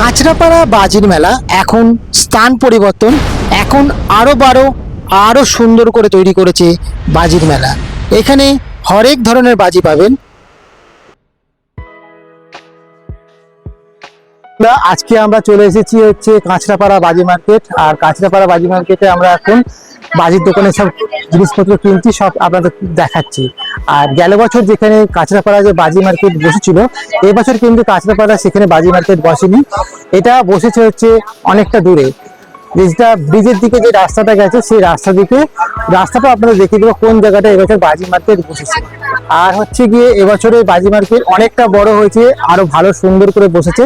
কাঁচরাপাড়া বাজির মেলা এখন স্থান পরিবর্তন, এখন আরও বারো আরও সুন্দর করে তৈরি করেছে বাজির মেলা। এখানে হরেক ধরনের বাজি পাবেন। আজকে আমরা চলে এসেছি হচ্ছে কাঁচরাপাড়া বাজি মার্কেট, আর কাঁচরাপাড়া বাজি মার্কেটে আমরা এখন বাজির দোকানে সব জিনিসপত্র কিনছি, সব আপনাদের দেখাচ্ছি। আর গেল বছর যেখানে কাঁচরাপাড়া যে বাজি মার্কেট বসেছিল এবছর কিন্তু কাঁচরাপাড়া সেখানে বাজি মার্কেট বসেনি। এটা বসেছে হচ্ছে অনেকটা দূরে। যেটা ব্রিজের দিকে যে রাস্তাটা গেছে, সেই রাস্তা দিকে। রাস্তাটা আপনারা দেখিয়ে দেবো কোন জায়গাটা এবছর বাজি মার্কেট বসেছে। আর হচ্ছে গিয়ে এবছরে বাজি মার্কেট অনেকটা বড় হয়েছে, আরও ভালো সুন্দর করে বসেছে।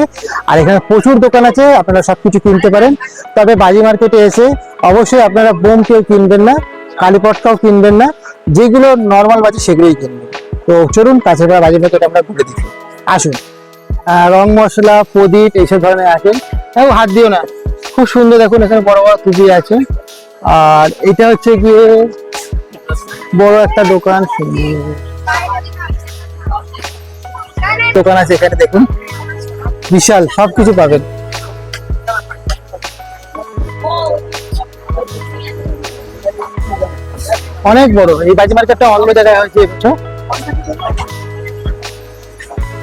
আর এখানে প্রচুর দোকান আছে, আপনারা সবকিছু কিনতে পারেন। তবে বাজি মার্কেটে এসে অবশ্যই আপনারা বোম কেউ কিনবেন না। কালীপটকাও কিনবেন না, যেগুলো নর্মাল বাজে সেগুলোই কিনবেন। তো চলুন কাছেপাড়া বাজি মার্কেট আমরা ঘুরে দেখি। আসুন। রং মশলা, প্রদীপ, এইসব ধরনের আছে এবং হাত দিও না। খুব সুন্দর দেখুন, এখানে বড় বড় টুপি আছে। আর এটা হচ্ছে গিয়ে বড় একটা দোকান। দোকান আছে এখানে, দেখুন। বিশাল, সবকিছু পাবেন। অনেক বড়। এই বাজি মার্কেটটা অন্য জায়গায় হয়েছে এবছর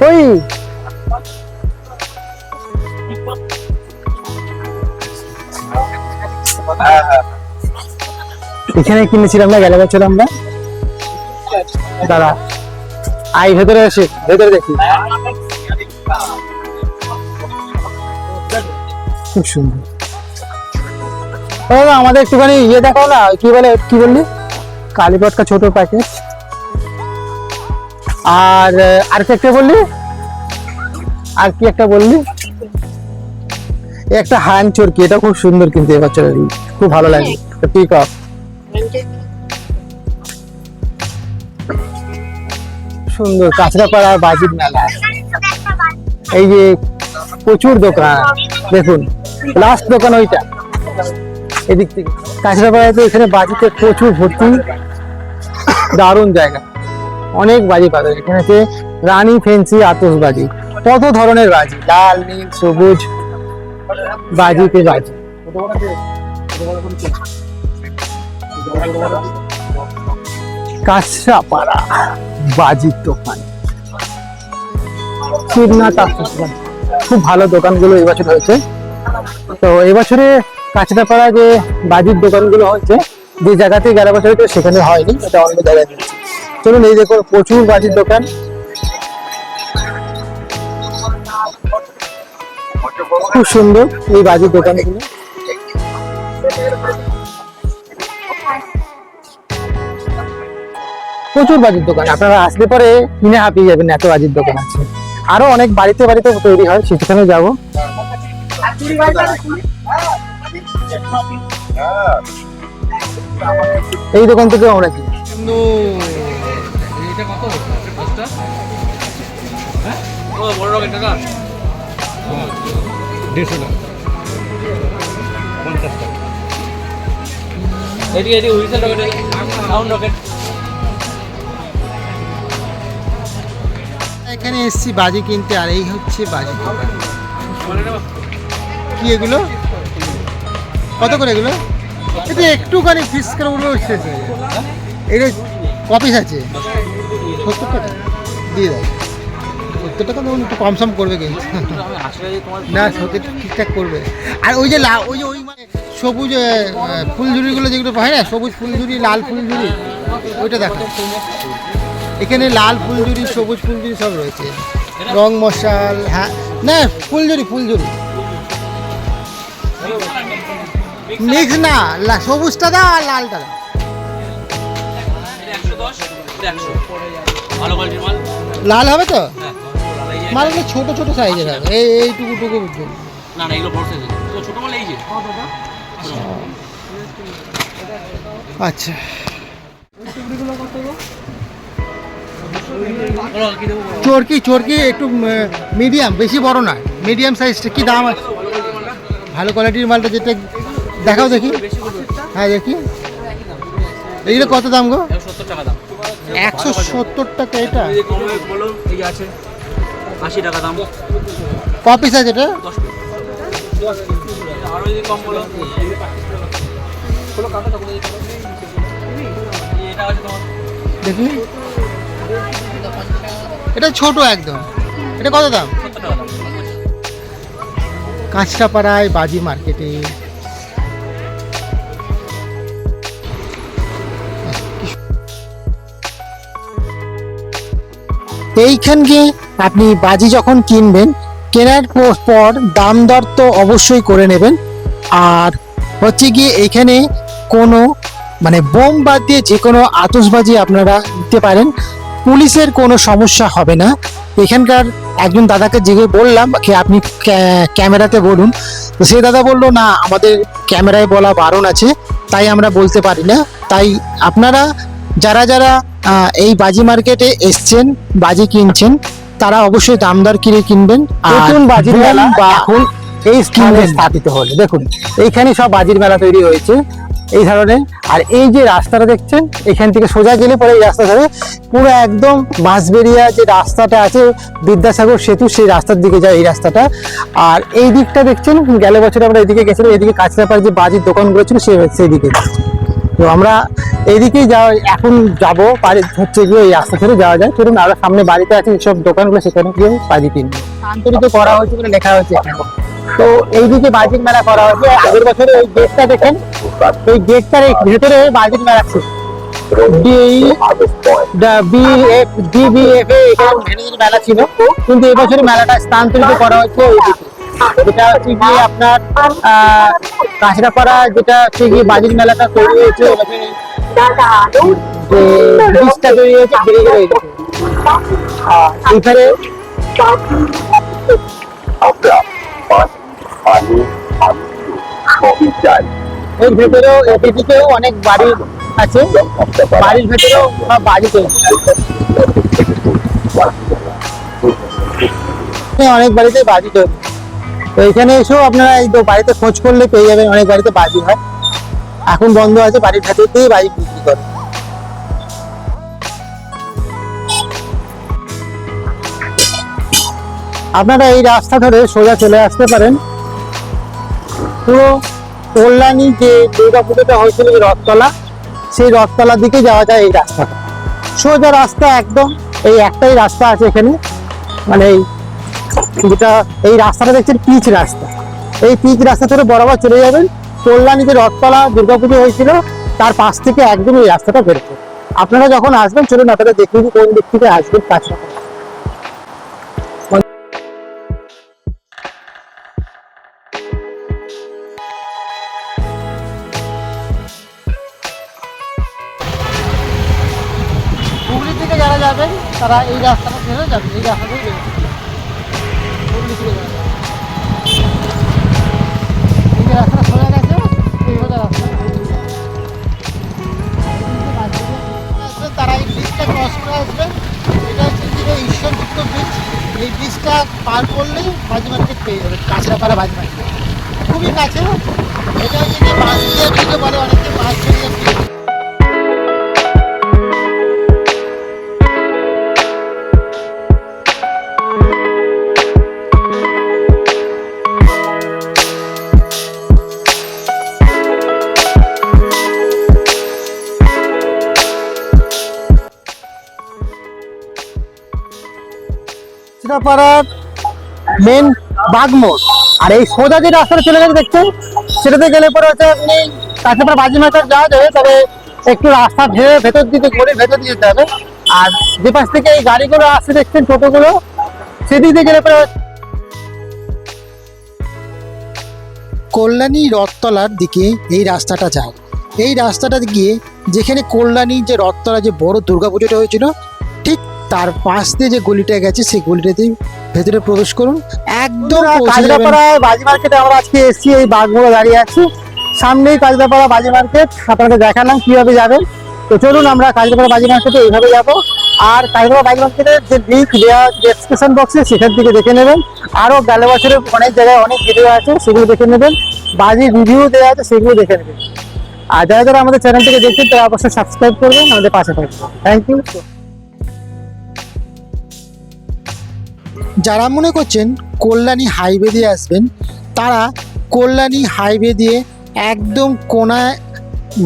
ওই। এখানে কিনেছিলাম না, গেলে বছর আমরা। দাদা আই ভেতরে আসে ভেতরে দেখি। খুব সুন্দর। আমাদের একটুখানি ইয়ে দেখাও না, কি বলে, কি বললি? কালীপটকা ছোট প্যাকেট আর আর কি একটা বললি? আর কি একটা বললি? একটা হ্যান চরকি এটা খুব সুন্দর কিন্তু এবছরের খুব ভালো লাগে। পিক আপ সুন্দর কাঁচরাপাড়া বাজির মেলা। এই যে প্রচুর দোকান দেখুন লাস্ট দোকান ওইটা। এদিক থেকে। কাঁচরাপাড়াতে এখানে বাজিতে প্রচুর ভর্তি। দারুণ জায়গা। অনেক বাজি পাবে এখানে আছে রানী ফেন্সি আতসবাজি কত ধরনের বাজি? লাল, নীল, সবুজ বাজিতে বাজি। কাঁচরাপাড়া বাজির দোকান। শিবনাথ খুব ভালো দোকানগুলো এবছর হয়েছে। তো এবছরে কাঁচরাপাড়া যে বাজির দোকানগুলো হয়েছে যে জায়গাতে গেল বছর সেখানে হয়নি, এটা অন্য জায়গায় চলুন এই দেখুন, প্রচুর বাজির দোকান। খুব সুন্দর এই বাজির দোকানগুলো। প্রচুর বাজির দোকান, আপনারা আসলে পরে কিনে হাঁপিয়ে যাবেন, এত বাজির দোকান আছে। আরও অনেক বাড়িতে বাড়িতে তৈরি হয়, সেখানে যাব। এই দোকান থেকে আমরা কিনি কত? দশটা? হ্যাঁ? ও বড় রকেট টাকা। দেড়শো টাকা। পঞ্চাশ টাকা। এটি এটি হুইসেল রকেট সাউন্ড রকেট এখানে এসছি বাজি কিনতে আর এই হচ্ছে বাজি কি এগুলো? কত করে এগুলো? এটা একটুখানি ফিস করে হয়ে যায় এটা কপিস আছে। সত্তর টাকা। দিয়ে দেয় সত্তর টাকা তখন একটু কম সম করবে কিন্তু না সত্যি ঠিকঠাক করবে। আর ওই যে লা- ওই যে ওই মানে সবুজ ফুলঝুরিগুলো যেগুলো হয় না, সবুজ ফুলঝুরি, লাল ফুলঝুরি, ওইটা দেখো এখানে লাল ফুলঝুরি, সবুজ ফুলঝুরি সব রয়েছে। রং মশাল হ্যাঁ না, ফুলঝুরি ফুলঝুরি। মিক্স না লা- সবুজটা দাও আর লালটা দাও। মাল লাল হবে তো? যে- ছোট ছোট সাইজের হবে। এই এইটুকু টুকু না না এগুলো বড় ছোট মাল এই যে আচ্ছা। চরকি চরকি একটু মিডিয়াম বেশি বড় না মিডিয়াম সাইজটা কি দাম আছে? ভালো কোয়ালিটির মালটা যেটা দেখাও দেখি। হ্যাঁ দেখি। এইগুলো কত দাম গো? একশো সত্তর টাকা এটা? আশি টাকা দাম। ক পিস আছে এটা? বলো এটা ছোট একদম। এটা কত দাম। কাঁচরাপাড়ায় বাজি মার্কেটে। এইখানকে আপনি বাজি যখন কিনবেন, কেনার পর- দাম দর তো অবশ্যই করে নেবেন। আর হচ্ছে গিয়ে এইখানে কোনো মানে বোম বাদ দিয়ে যে কোনো আতসবাজি আপনারা দিতে পারেন। পুলিশের কোনো সমস্যা হবে না। এখানকার একজন দাদাকে জিজ্ঞেস বললাম কি আপনি ক্যামেরাতে বলুন। তো সেই দাদা বলল, না, আমাদের ক্যামেরায় বলা বারণ আছে, তাই আমরা বলতে পারি না। তাই আপনারা, যারা যারা এই বাজি মার্কেটে এসছেন বাজি কিনছেন তারা অবশ্যই দামদার কিনে কিনবেন নতুন বাজির মেলা এখন এই স্থানে স্থাপিত হলো। দেখুন এইখানে সব বাজির মেলা তৈরি হয়েছে এই ধরনের। আর এই যে রাস্তাটা দেখছেন এখান থেকে সোজা গেলে পরে এই রাস্তা ধরে পুরো একদম বাঁশবেরিয়া যে রাস্তাটা আছে বিদ্যাসাগর সেতু সেই রাস্তার দিকে যায় এই রাস্তাটা। আর এই দিকটা দেখছেন গেল বছর আমরা এদিকে গেছিলাম এদিকে কাছড়াপাড় যে বাজির দোকানগুলো ছিল সে সেই দিকে তো আমরা এইদিকেই যাওয়া এখন যাব হচ্ছে গিয়ে এই রাস্তা ধরে যাওয়া যায়। ধরুন আমরা সামনে বাড়িতে আছে সব দোকানগুলো, সেখানে গিয়ে বাজি কিনবো। আন্তরিত করা হয়েছে বলে লেখা হয়েছে। তো এইদিকে বাজির মেলা করা হয়েছে। আগের বছরে ওই গেটটা দেখেন ওই গেটটার এই ভেতরে বাজির মেলা ছিল মেলা ছিল। কিন্তু এবছর মেলাটা স্থানান্তরিত করা হয়েছে। হচ্ছে গিয়ে আপনার কাঁচরাপাড়া যেটা হচ্ছে গিয়ে বাজির মেলাটা তৈরি হয়েছে যে ব্রিজটা তৈরি হয়েছে এর ভেতরেও অনেক বাড়ি আছে। বাড়ির ভেতরেও বাড়ি চলছে অনেক বাড়িতে বাজি চলছে তো এখানে এসেও আপনারা এই বাড়িতে খোঁজ করলে পেয়ে যাবেন, অনেক বাড়িতে বাজি হয়। এখন বন্ধ আছে, বাড়ির দিয়ে বাজি বিক্রি করে। আপনারা এই রাস্তা ধরে সোজা চলে আসতে পারেন। পুরো কল্যাণী যে দুর্গা পুজোটা হয়েছিল রথতলা, সেই রথতলার দিকে যাওয়া যায় এই রাস্তাটা। সোজা রাস্তা একদম, এই একটাই রাস্তা আছে এখানে। মানে এই যেটা এই রাস্তাটা দেখছেন, পিচ রাস্তা। এই পিচ রাস্তা ধরে বরাবর চলে যাবেন। কল্যাণী যে রথতলা, দুর্গাপুজো হয়েছিল। তার পাশ থেকে একদম এই রাস্তাটা বেরোবে আপনারা যখন আসবেন, চলুন আপনারা দেখুন কোন দিক থেকে আসবেন হুগলি থেকে যারা যাবেন, তারা এই রাস্তাটা ধরে যাবেন, এই রাস্তা তারা ব্রিজটা ক্রস করে আসবেন এটা হচ্ছে যে ঈশ্বরযুক্ত ব্রিজ এই ব্রিজটা পার করলেই বাজি মার্কেট পেয়ে যাবেন কাঁচরাপাড়া বাজি মার্কেট খুবই কাছে। এটা হচ্ছে যে বাস দিয়ে বলে অনেকে বাস দিয়ে চিরাপাড়ার মেন বাগমোড় আর এই সোজা যে রাস্তাটা চলে গেছে দেখছেন, সেটাতে গেলে পরে হচ্ছে আপনি বাজি যাওয়া যাবে, তবে একটু রাস্তা ভেবে ভেতর দিকে ঘুরে ভেতর দিয়ে যেতে হবে। আর যে পাশ থেকে এই গাড়িগুলো আসছে দেখছেন, টোটোগুলো গেলে পরে কল্যাণী রথতলার দিকে এই রাস্তাটা যায়। এই রাস্তাটা গিয়ে যেখানে কল্যাণী যে রথতলা যে বড় দুর্গাপুজোটা হয়েছিল তার পাশ দিয়ে যে গলিটা গেছে সেই গলিটাতেই ভেতরে প্রবেশ করুন। একদম কাজরাপাড়ায় বাজি মার্কেটে আমরা আজকে এসেছি এই বাঘমোড়া দাঁড়িয়ে আছি। সামনেই কাজরাপাড়া বাজি মার্কেট আপনাদের দেখালাম কীভাবে যাবেন। তো চলুন আমরা কাজরাপাড়া বাজি মার্কেটে এইভাবে যাব। আর কাজরাপাড়া বাজি মার্কেটের যে লিঙ্ক দেওয়া ডেসক্রিপশন বক্সে সেখান থেকে দেখে নেবেন। আরও গেল বছরের অনেক জায়গায় অনেক ভিডিও আছে সেগুলো দেখে নেবেন। বাজি রিভিউ দেওয়া আছে সেগুলো দেখে নেবেন। আর যারা যারা আমাদের চ্যানেলটিকে দেখছেন তারা অবশ্যই সাবস্ক্রাইব করবেন আমাদের পাশে থাকবেন। থ্যাংক ইউ যারা মনে করছেন কল্যাণী হাইওয়ে দিয়ে আসবেন, তারা কল্যাণী হাইওয়ে দিয়ে একদম কোনায়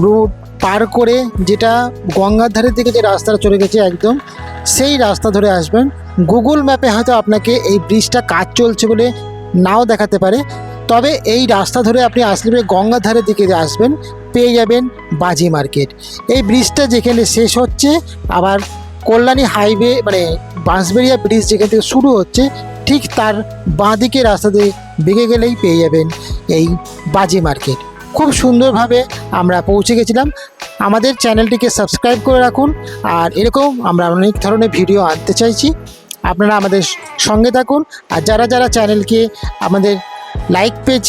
রোড পার করে যেটা গঙ্গার ধারের দিকে যে রাস্তাটা চলে গেছে একদম, সেই রাস্তা ধরে আসবেন। গুগল ম্যাপে হয়তো আপনাকে এই ব্রিজটা কাজ চলছে বলে নাও দেখাতে পারে। তবে এই রাস্তা ধরে আপনি আসলে গঙ্গার ধারের দিকে আসবেন, পেয়ে যাবেন বাজি মার্কেট। এই ব্রিজটা যেখানে শেষ হচ্ছে, আবার কল্যাণী হাইওয়ে মানে বাঁশবেড়িয়া ব্রিজ যেখান থেকে শুরু হচ্ছে, ঠিক তার বাঁ দিকে রাস্তা দিয়ে বেগে গেলেই পেয়ে যাবেন এই বাজি মার্কেট। খুব সুন্দরভাবে আমরা পৌঁছে গেছিলাম। আমাদের চ্যানেলটিকে সাবস্ক্রাইব করে রাখুন। আর এরকম আমরা অনেক ধরনের ভিডিও আনতে চাইছি। আপনারা আমাদের সঙ্গে থাকুন। আর যারা যারা চ্যানেলকে আমাদের লাইক পেজ,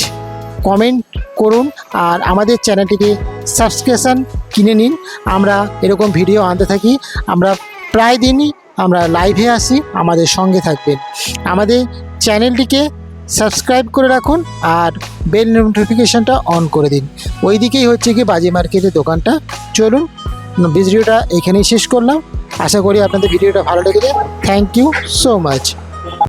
কমেন্ট করুন, আর আমাদের চ্যানেলটিকে সাবস্ক্রিপশান কিনে নিন। আমরা এরকম ভিডিও আনতে থাকি। আমরা প্রায় দিনই আমরা লাইভে আসি আমাদের সঙ্গে থাকবেন। আমাদের চ্যানেলটিকে সাবস্ক্রাইব করে রাখুন আর বেল নোটিফিকেশানটা অন করে দিন। ওই দিকেই হচ্ছে কি বাজি মার্কেটের দোকানটা। চলুন ভিডিওটা এখানেই শেষ করলাম। আশা করি আপনাদের ভিডিওটা ভালো লেগেছে। Thank you so much